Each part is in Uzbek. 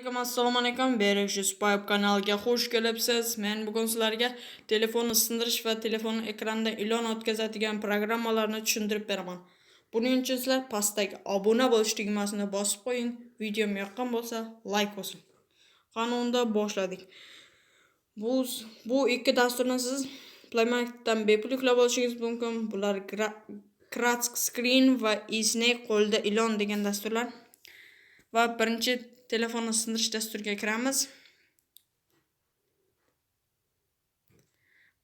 alaykum assalomu alaykum berishis Spype kanaliga xush kelibsiz. Men bugun sizlarga telefonni sindirish va telefon ekranda ilon o'tkazadigan programmalarni tushuntirib beraman. Buning uchun sizlar pastdagi obuna bo'lish tugmasini bosib qo'ying. Videom yoqqan bo'lsa like bosing Qonunda boshladik. Bu bu ikki dasturni siz play marketdan bepul yuklab olishingiz mumkin. Bular Kratsk Screen va eSnake qo'lda ilon degan dasturlar. Va birinchi telefonni sindirish dasturiga kiramiz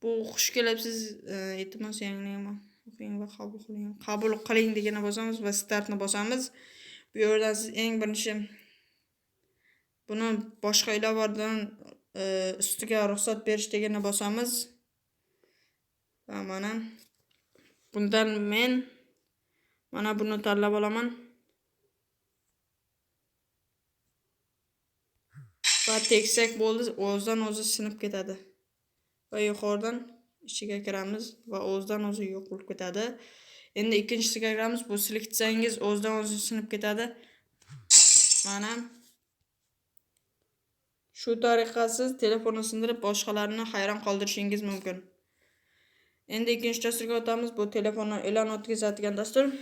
bu xush kelibsiz iltimos yangilayman o'qing va qabul qiling qabul qiling degani bosamiz va startni bosamiz bu yerdan siz eng birinchi buni boshqa ilovalardan e, ustiga ruxsat berish degani bosamiz va mana bundan men mana buni tanlab olaman va teksak bo'ldi o'zidan o'zi sinib ketadi. Va yuqoridan ichiga kiramiz va o'zidan o'zi yo'q bo'lib ketadi. Endi ikkinchisiga kiramiz. Bu silkitsangiz o'zidan o'zi sinib ketadi. Mana shu tariqa siz telefonni sindirib boshqalarni hayron qoldirishingiz mumkin. Endi ikkinchi dasturga o'tamiz. Bu telefonni e'lon o'tkazadigan dastur.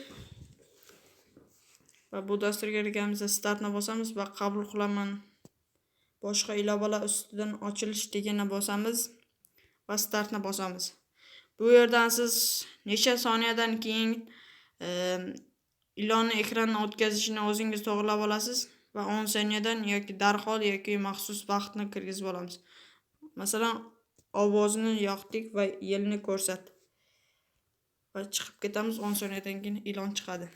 Va bu dasturga kirganimizda startni bosamiz va qabul qilaman. Boshqa ilovalar ustidan ochilish deganini bosamiz va startni bosamiz. Bu yerdan siz necha soniyadan keyin e, ilonni ekranni o'tkazishini o'zingiz to'g'irlab olasiz va 10 soniyadan yoki darhol yoki maxsus vaqtni kirgizib olamiz? Masalan ovozini yoqdik va yilni ko'rsat va chiqib ketamiz 10 soniyadan keyin ilon chiqadi.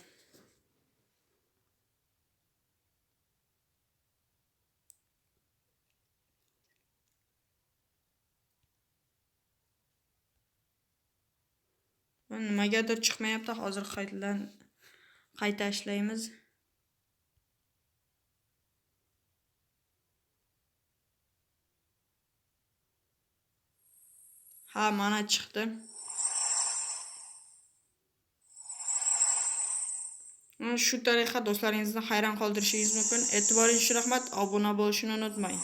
Nimagadir chiqmayapti hozir qaytadan qayta ishlaymiz ha mana chiqdi. Shu tariqa do'stlaringizni hayron qoldirishingiz mumkin. E'tiboringiz uchun rahmat. Obuna bo'lishni unutmang.